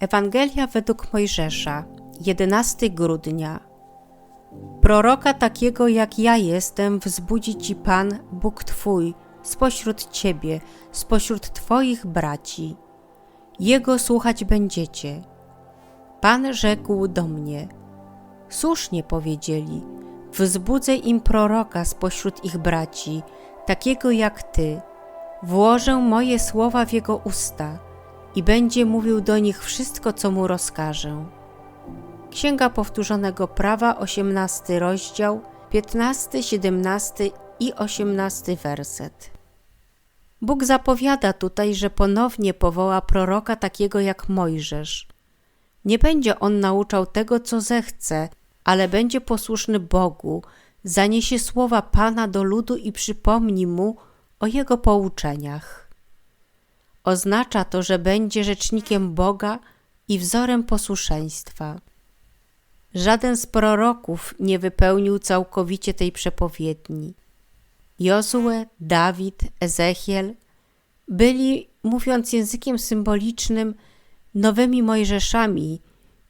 Ewangelia według Mojżesza, 11 grudnia. Proroka takiego jak ja jestem wzbudzi ci Pan, Bóg Twój, spośród Ciebie, spośród Twoich braci. Jego słuchać będziecie. Pan rzekł do mnie: Słusznie powiedzieli, wzbudzę im proroka spośród ich braci, takiego jak Ty. Włożę moje słowa w jego usta i będzie mówił do nich wszystko, co mu rozkażę. Księga Powtórzonego Prawa, 18 rozdział, 15, 17 i 18 werset. Bóg zapowiada tutaj, że ponownie powoła proroka takiego jak Mojżesz. Nie będzie on nauczał tego, co zechce, ale będzie posłuszny Bogu, zaniesie słowa Pana do ludu i przypomni mu o jego pouczeniach. Oznacza to, że będzie rzecznikiem Boga i wzorem posłuszeństwa. Żaden z proroków nie wypełnił całkowicie tej przepowiedni. Jozue, Dawid, Ezechiel byli, mówiąc językiem symbolicznym, nowymi Mojżeszami,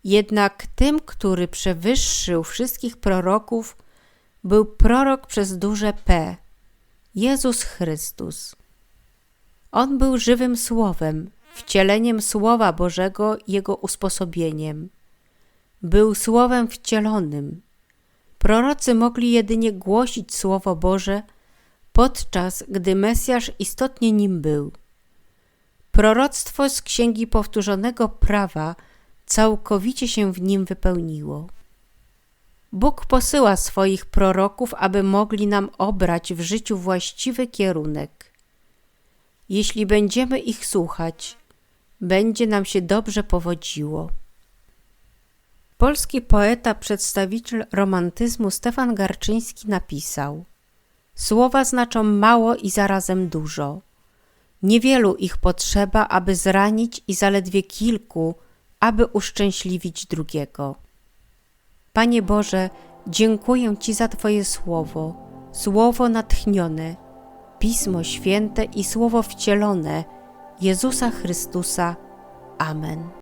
jednak tym, który przewyższył wszystkich proroków, był prorok przez duże P, Jezus Chrystus. On był żywym słowem, wcieleniem Słowa Bożego, jego usposobieniem. Był słowem wcielonym. Prorocy mogli jedynie głosić Słowo Boże, podczas gdy Mesjasz istotnie nim był. Proroctwo z Księgi Powtórzonego Prawa całkowicie się w nim wypełniło. Bóg posyła swoich proroków, aby mogli nam obrać w życiu właściwy kierunek. Jeśli będziemy ich słuchać, będzie nam się dobrze powodziło. Polski poeta, przedstawiciel romantyzmu Stefan Garczyński napisał: Słowa znaczą mało i zarazem dużo. Niewielu ich potrzeba, aby zranić, i zaledwie kilku, aby uszczęśliwić drugiego. Panie Boże, dziękuję Ci za Twoje słowo, słowo natchnione, Pismo Święte i słowo wcielone Jezusa Chrystusa. Amen.